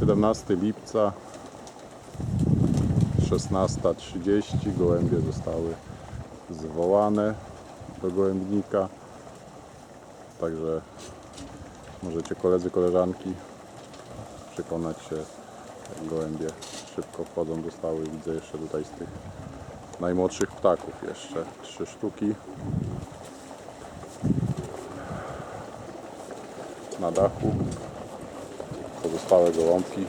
17 lipca 16.30 gołębie zostały zwołane do gołębnika. Także możecie koledzy, koleżanki przekonać się jak gołębie szybko wchodzą do stały. Widzę jeszcze tutaj z tych najmłodszych ptaków jeszcze trzy sztuki na dachu pozostałe gołąbki.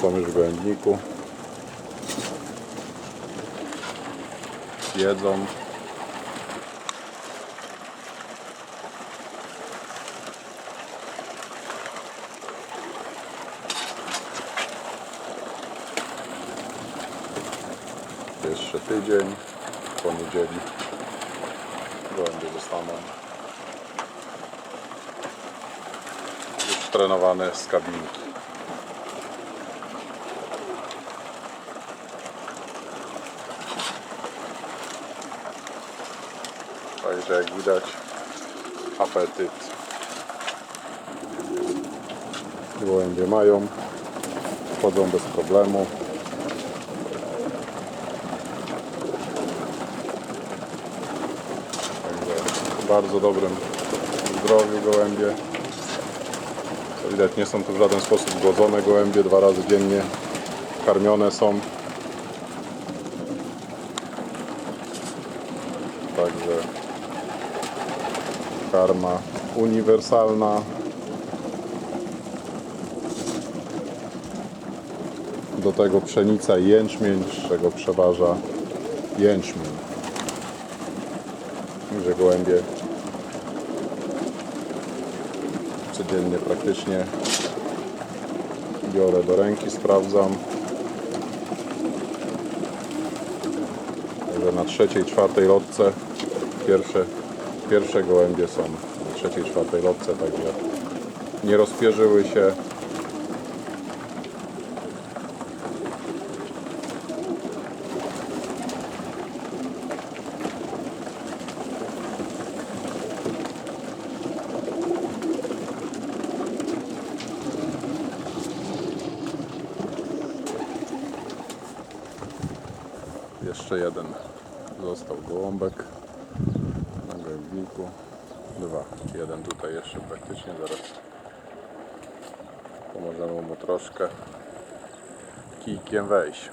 Są już w gołębniku jedzą. Jeszcze tydzień poniedzieli gołębie zostaną trenowane z kabinki także jak widać apetyt. Gołębie mają wchodzą bez problemu Także w bardzo dobrym zdrowiu gołębie. Co widać nie są tu w żaden sposób głodzone gołębie, dwa razy dziennie karmione są. Także karma uniwersalna. Do tego pszenica i jęczmień, z czego przeważa jęczmień że gołębie codziennie praktycznie biorę do ręki, sprawdzam. Także na trzeciej, czwartej lotce pierwsze, pierwsze gołębie są na trzeciej, czwartej lotce, także nie rozpierzyły się. Jeszcze jeden został gołąbek na gołębniku. Dwa. Jeden tutaj jeszcze praktycznie zaraz pomożemy mu troszkę kijkiem wejść.